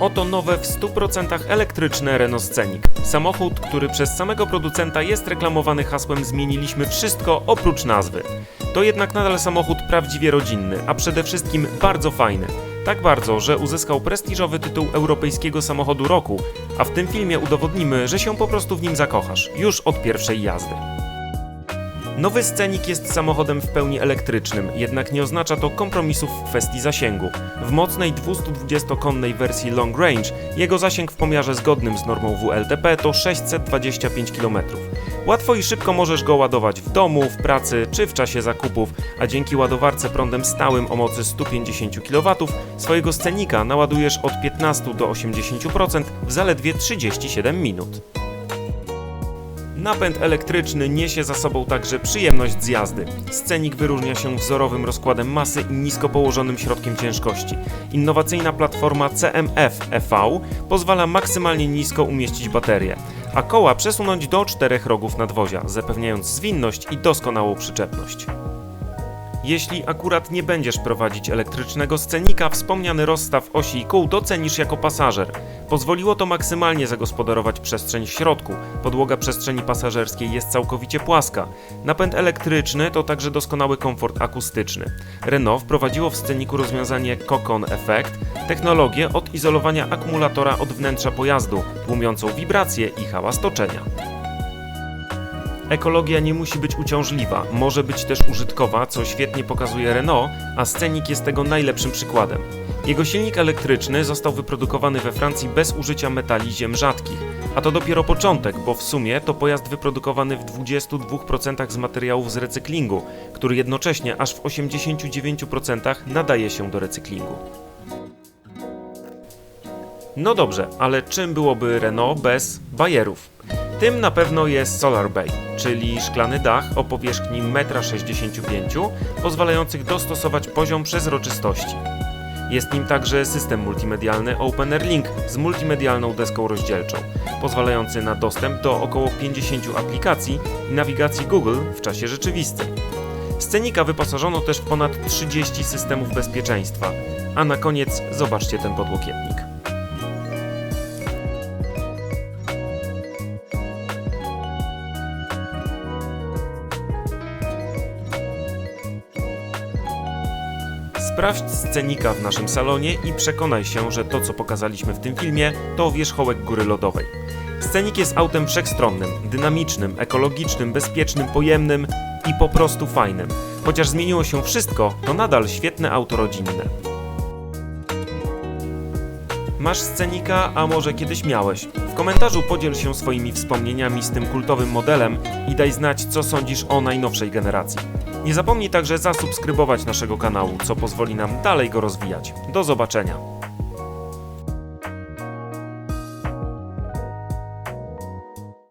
Oto nowe w 100% elektryczne Renault Scenic. Samochód, który przez samego producenta jest reklamowany hasłem Zmieniliśmy wszystko oprócz nazwy. To jednak nadal samochód prawdziwie rodzinny, a przede wszystkim bardzo fajny. Tak bardzo, że uzyskał prestiżowy tytuł Europejskiego Samochodu Roku, a w tym filmie udowodnimy, że się po prostu w nim zakochasz, już od pierwszej jazdy. Nowy Scenik jest samochodem w pełni elektrycznym, jednak nie oznacza to kompromisów w kwestii zasięgu. W mocnej 220-konnej wersji Long Range jego zasięg w pomiarze zgodnym z normą WLTP to 625 km. Łatwo i szybko możesz go ładować w domu, w pracy czy w czasie zakupów, a dzięki ładowarce prądem stałym o mocy 150 kW swojego Scenika naładujesz od 15 do 80% w zaledwie 37 minut. Napęd elektryczny niesie za sobą także przyjemność z jazdy. Scenik wyróżnia się wzorowym rozkładem masy i nisko położonym środkiem ciężkości. Innowacyjna platforma CMF EV pozwala maksymalnie nisko umieścić baterię, a koła przesunąć do czterech rogów nadwozia, zapewniając zwinność i doskonałą przyczepność. Jeśli akurat nie będziesz prowadzić elektrycznego scenika, wspomniany rozstaw osi i kół docenisz jako pasażer. Pozwoliło to maksymalnie zagospodarować przestrzeń w środku. Podłoga przestrzeni pasażerskiej jest całkowicie płaska. Napęd elektryczny to także doskonały komfort akustyczny. Renault wprowadziło w sceniku rozwiązanie Cocon Effect, technologię odizolowania akumulatora od wnętrza pojazdu, tłumiącą wibracje i hałas toczenia. Ekologia nie musi być uciążliwa, może być też użytkowa, co świetnie pokazuje Renault, a Scenic jest tego najlepszym przykładem. Jego silnik elektryczny został wyprodukowany we Francji bez użycia metali ziem rzadkich, a to dopiero początek, bo w sumie to pojazd wyprodukowany w 22% z materiałów z recyklingu, który jednocześnie aż w 89% nadaje się do recyklingu. No dobrze, ale czym byłoby Renault bez bajerów? Tym na pewno jest Solar Bay, czyli szklany dach o powierzchni 1,65 m, pozwalających dostosować poziom przezroczystości. Jest nim także system multimedialny OpenAir Link z multimedialną deską rozdzielczą, pozwalający na dostęp do około 50 aplikacji i nawigacji Google w czasie rzeczywistym. Scenika wyposażono też w ponad 30 systemów bezpieczeństwa, a na koniec zobaczcie ten podłokietnik. Sprawdź scenika w naszym salonie i przekonaj się, że to co pokazaliśmy w tym filmie to wierzchołek góry lodowej. Scenik jest autem wszechstronnym, dynamicznym, ekologicznym, bezpiecznym, pojemnym i po prostu fajnym. Chociaż zmieniło się wszystko, to nadal świetne auto rodzinne. Masz scenika, a może kiedyś miałeś? W komentarzu podziel się swoimi wspomnieniami z tym kultowym modelem i daj znać, co sądzisz o najnowszej generacji. Nie zapomnij także zasubskrybować naszego kanału, co pozwoli nam dalej go rozwijać. Do zobaczenia.